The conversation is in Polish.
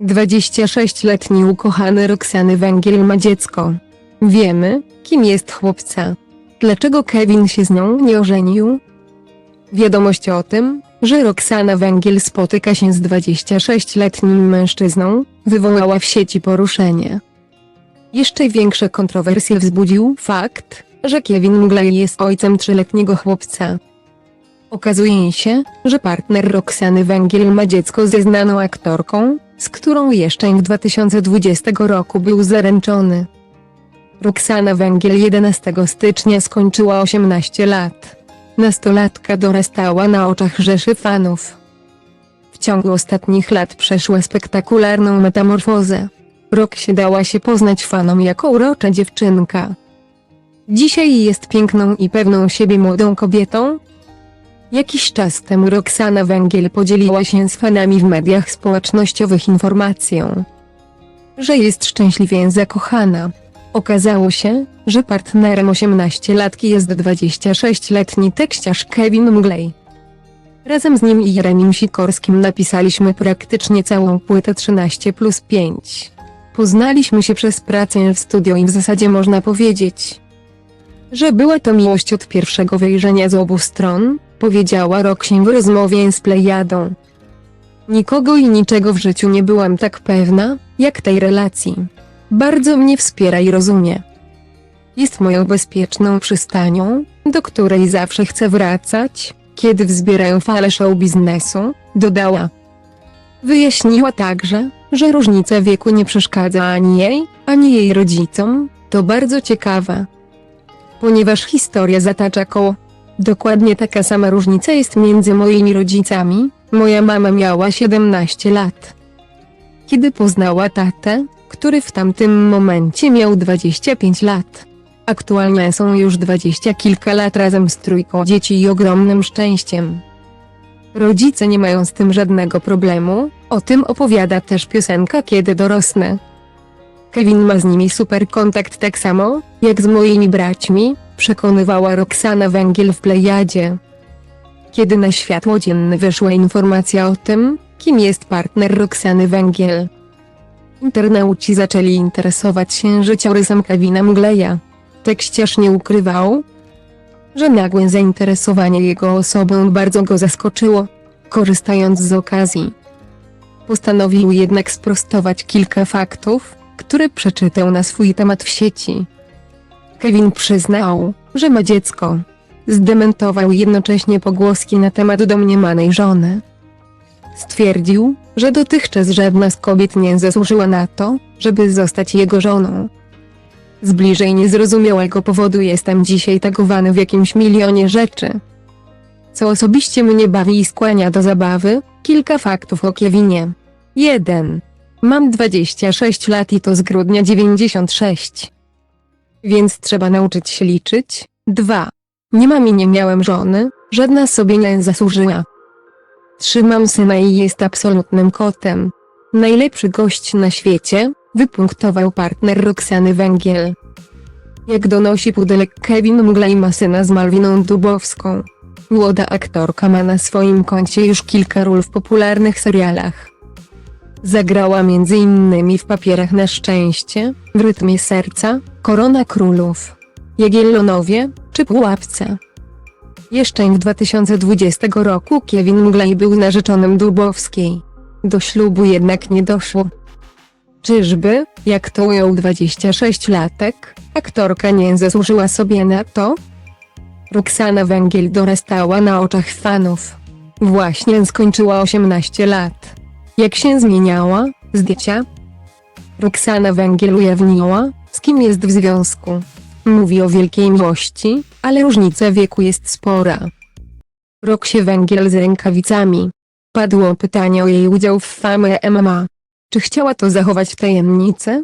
26-letni ukochany Roxany Węgiel ma dziecko. Wiemy, kim jest chłopca. Dlaczego Kevin się z nią nie ożenił? Wiadomość o tym, że Roxana Węgiel spotyka się z 26-letnim mężczyzną, wywołała w sieci poruszenie. Jeszcze większe kontrowersje wzbudził fakt, że Kevin Mglej jest ojcem trzyletniego chłopca. Okazuje się, że partner Roxany Węgiel ma dziecko ze znaną aktorką, z którą jeszcze w 2020 roku był zaręczony. Roxana Węgiel 11 stycznia skończyła 18 lat. Nastolatka dorastała na oczach rzeszy fanów. W ciągu ostatnich lat przeszła spektakularną metamorfozę. Roxie dała się poznać fanom jako urocza dziewczynka. Dzisiaj jest piękną i pewną siebie młodą kobietą, Jakiś czas temu Roxana Węgiel podzieliła się z fanami w mediach społecznościowych informacją, że jest szczęśliwie zakochana. Okazało się, że partnerem 18-latki jest 26-letni tekściarz Kevin Mglej. Razem z nim i Jeremim Sikorskim napisaliśmy praktycznie całą płytę 13 plus 5. Poznaliśmy się przez pracę w studio i w zasadzie można powiedzieć, że była to miłość od pierwszego wejrzenia z obu stron, powiedziała Roxie w rozmowie z Plejadą. Nikogo i niczego w życiu nie byłam tak pewna, jak tej relacji. Bardzo mnie wspiera i rozumie. Jest moją bezpieczną przystanią, do której zawsze chcę wracać, kiedy wzbierają fale show biznesu, dodała. Wyjaśniła także, że różnica wieku nie przeszkadza ani jej, ani jej rodzicom, to bardzo ciekawe. Ponieważ historia zatacza koło. Dokładnie taka sama różnica jest między moimi rodzicami, moja mama miała 17 lat. Kiedy poznała tatę, który w tamtym momencie miał 25 lat. Aktualnie są już dwadzieścia kilka lat razem z trójką dzieci i ogromnym szczęściem. Rodzice nie mają z tym żadnego problemu, o tym opowiada też piosenka Kiedy dorosnę. Kevin ma z nimi super kontakt tak samo, jak z moimi braćmi, przekonywała Roxana Węgiel w Plejadzie. Kiedy na światło dzienne wyszła informacja o tym, kim jest partner Roxany Węgiel. Internauci zaczęli interesować się życiorysem Kevina Mgleja. Tekściarz nie ukrywał, że nagłe zainteresowanie jego osobą bardzo go zaskoczyło. Korzystając z okazji, postanowił jednak sprostować kilka faktów, które przeczytał na swój temat w sieci. Kevin przyznał, że ma dziecko. Zdementował jednocześnie pogłoski na temat domniemanej żony. Stwierdził, że dotychczas żadna z kobiet nie zasłużyła na to, żeby zostać jego żoną. Z bliżej niezrozumiałego powodu jestem dzisiaj tagowany w jakimś milionie rzeczy. Co osobiście mnie bawi i skłania do zabawy, kilka faktów o Kevinie. 1. Mam 26 lat i to z grudnia 96. Więc trzeba nauczyć się liczyć. 2. Nie mam i nie miałem żony, żadna sobie nie zasłużyła. Trzymam syna i jest absolutnym kotem. Najlepszy gość na świecie, wypunktował partner Roxany Węgiel. Jak donosi pudelek Kevin Mglej ma syna z Malwiną Dubowską. Młoda aktorka ma na swoim koncie już kilka ról w popularnych serialach. Zagrała m.in. w Papierach na szczęście, w Rytmie serca, Korona Królów, Jagiellonowie, czy Pułapce. Jeszcze w 2020 roku Kevin Mglej był narzeczonym Dubowskiej. Do ślubu jednak nie doszło. Czyżby, jak to ujął 26-latek, aktorka nie zasłużyła sobie na to? Roxana Węgiel dorastała na oczach fanów. Właśnie skończyła 18 lat. Jak się zmieniała, zdjęcia? Roxana Węgiel ujawniła, z kim jest w związku. Mówi o wielkiej miłości, ale różnica wieku jest spora. Roxie Węgiel z rękawicami. Padło pytanie o jej udział w Fame MMA. Czy chciała to zachować w tajemnicy?